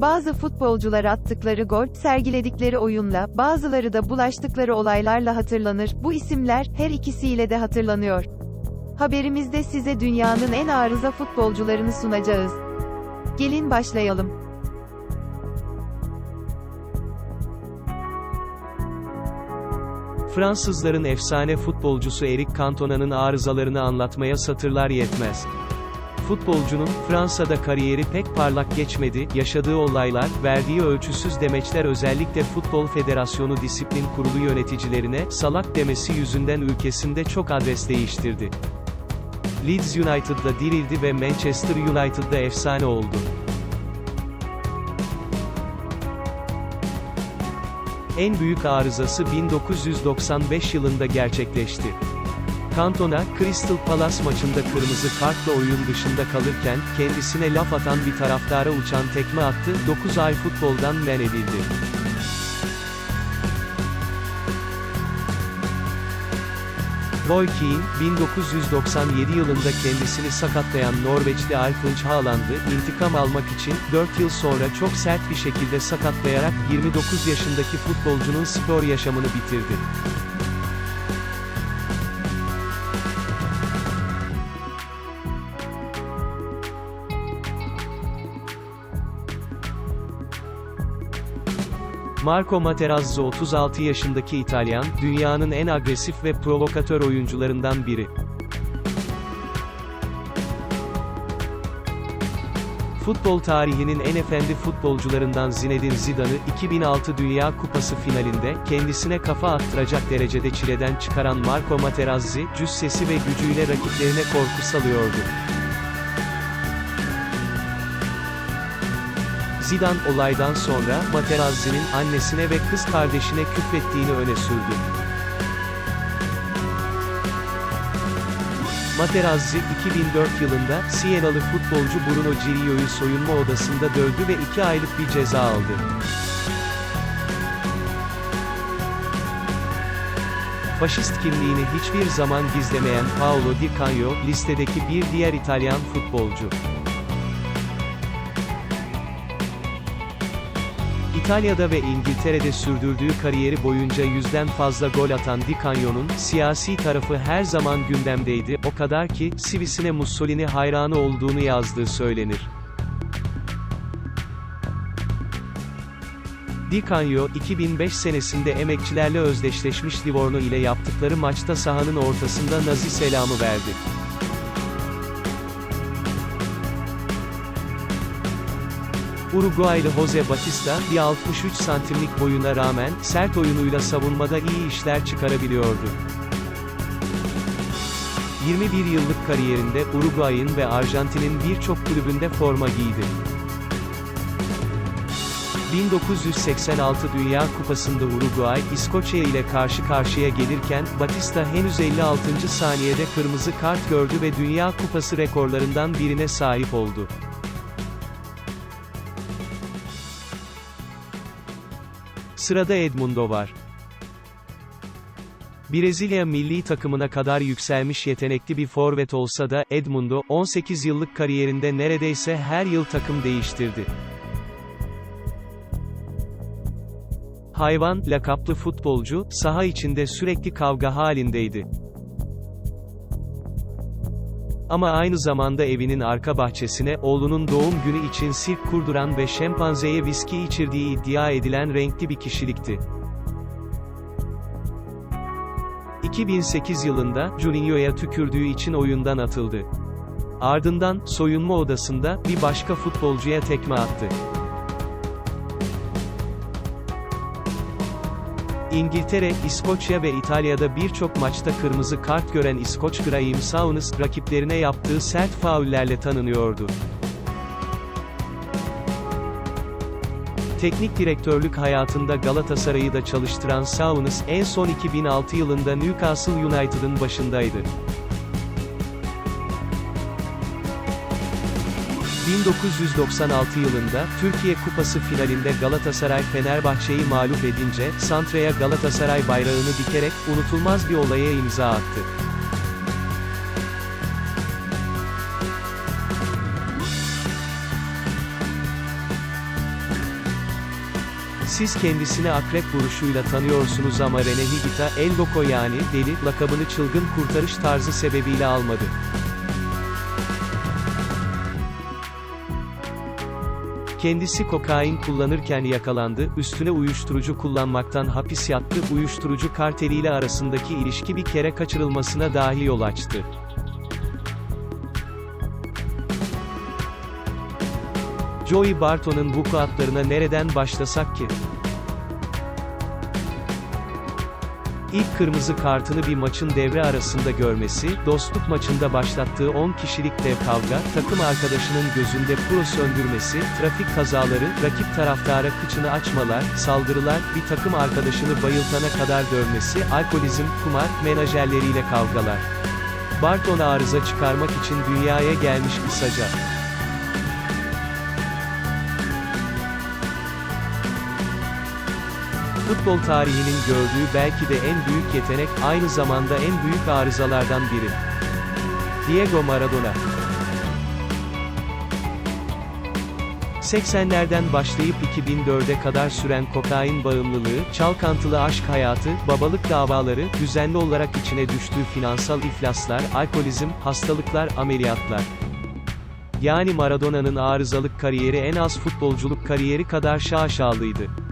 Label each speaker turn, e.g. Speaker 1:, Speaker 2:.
Speaker 1: Bazı futbolcular attıkları gol, sergiledikleri oyunla, bazıları da bulaştıkları olaylarla hatırlanır. Bu isimler, her ikisiyle de hatırlanıyor. Haberimizde size dünyanın en arıza futbolcularını sunacağız. Gelin başlayalım.
Speaker 2: Fransızların efsane futbolcusu Eric Cantona'nın arızalarını anlatmaya satırlar yetmez. Futbolcunun, Fransa'da kariyeri pek parlak geçmedi, yaşadığı olaylar, verdiği ölçüsüz demeçler özellikle Futbol Federasyonu Disiplin Kurulu yöneticilerine, salak demesi yüzünden ülkesinde çok adres değiştirdi. Leeds United'da dirildi ve Manchester United'da efsane oldu. En büyük arızası 1995 yılında gerçekleşti. Cantona, Crystal Palace maçında kırmızı kartla oyun dışında kalırken, kendisine laf atan bir taraftara uçan tekme attı, 9 ay futboldan men edildi. Roy Keane, 1997 yılında kendisini sakatlayan Norveçli Alfunç Haaland'ı, intikam almak için, 4 yıl sonra çok sert bir şekilde sakatlayarak, 29 yaşındaki futbolcunun spor yaşamını bitirdi. Marco Materazzi 36 yaşındaki İtalyan, dünyanın en agresif ve provokatör oyuncularından biri. Futbol tarihinin en efendi futbolcularından Zinedine Zidane'ı 2006 Dünya Kupası finalinde kendisine kafa attıracak derecede çileden çıkaran Marco Materazzi, cüssesi ve gücüyle rakiplerine korku salıyordu. Zidane olaydan sonra Materazzi'nin annesine ve kız kardeşine küfrettiğini öne sürdü. Materazzi, 2004 yılında, Sienalı futbolcu Bruno Girio'yu soyunma odasında dövdü ve 2 aylık bir ceza aldı. Faşist kimliğini hiçbir zaman gizlemeyen Paolo Di Canio, listedeki bir diğer İtalyan futbolcu. İtalya'da ve İngiltere'de sürdürdüğü kariyeri boyunca yüzden fazla gol atan Di Canio'nun, siyasi tarafı her zaman gündemdeydi, o kadar ki, Sivisine Mussolini hayranı olduğunu yazdığı söylenir. Di Canio, 2005 senesinde emekçilerle özdeşleşmiş Livorno ile yaptıkları maçta sahanın ortasında Nazi selamı verdi. Uruguaylı Jose Batista, bir 63 santimlik boyuna rağmen, sert oyunuyla savunmada iyi işler çıkarabiliyordu. 21 yıllık kariyerinde Uruguay'ın ve Arjantin'in birçok kulübünde forma giydi. 1986 Dünya Kupası'nda Uruguay, İskoçya ile karşı karşıya gelirken, Batista henüz 56. saniyede kırmızı kart gördü ve Dünya Kupası rekorlarından birine sahip oldu. Sırada Edmundo var. Brezilya milli takımına kadar yükselmiş yetenekli bir forvet olsa da, Edmundo, 18 yıllık kariyerinde neredeyse her yıl takım değiştirdi. Hayvan, lakaplı futbolcu, saha içinde sürekli kavga halindeydi. Ama aynı zamanda evinin arka bahçesine, oğlunun doğum günü için sirk kurduran ve şempanzeye viski içirdiği iddia edilen renkli bir kişilikti. 2008 yılında, Juninho'ya tükürdüğü için oyundan atıldı. Ardından, soyunma odasında, bir başka futbolcuya tekme attı. İngiltere, İskoçya ve İtalya'da birçok maçta kırmızı kart gören İskoç Graeme Souness, rakiplerine yaptığı sert faullerle tanınıyordu. Teknik direktörlük hayatında Galatasaray'ı da çalıştıran Souness, en son 2006 yılında Newcastle United'ın başındaydı. 1996 yılında, Türkiye Kupası finalinde Galatasaray Fenerbahçe'yi mağlup edince, Santra'ya Galatasaray bayrağını dikerek, unutulmaz bir olaya imza attı. Siz kendisini akrep vuruşuyla tanıyorsunuz ama Rene Higuita, El Loco yani, deli, lakabını çılgın kurtarış tarzı sebebiyle almadı. Kendisi kokain kullanırken yakalandı, üstüne uyuşturucu kullanmaktan hapis yattı, uyuşturucu karteliyle arasındaki ilişki bir kere kaçırılmasına dahi yol açtı. Joey Barton'un vukuatlarına nereden başlasak ki? İlk kırmızı kartını bir maçın devre arasında görmesi, dostluk maçında başlattığı 10 kişilik dev kavga, takım arkadaşının gözünde puro söndürmesi, trafik kazaları, rakip taraftara kıçını açmalar, saldırılar, bir takım arkadaşını bayıltana kadar dövmesi, alkolizm, kumar, menajerleriyle kavgalar. Barton arıza çıkarmak için dünyaya gelmiş kısaca. Futbol tarihinin gördüğü belki de en büyük yetenek, aynı zamanda en büyük arızalardan biri. Diego Maradona 80'lerden başlayıp 2004'e kadar süren kokain bağımlılığı, çalkantılı aşk hayatı, babalık davaları, düzenli olarak içine düştüğü finansal iflaslar, alkolizm, hastalıklar, ameliyatlar. Yani Maradona'nın arızalık kariyeri en az futbolculuk kariyeri kadar şaşalıydı.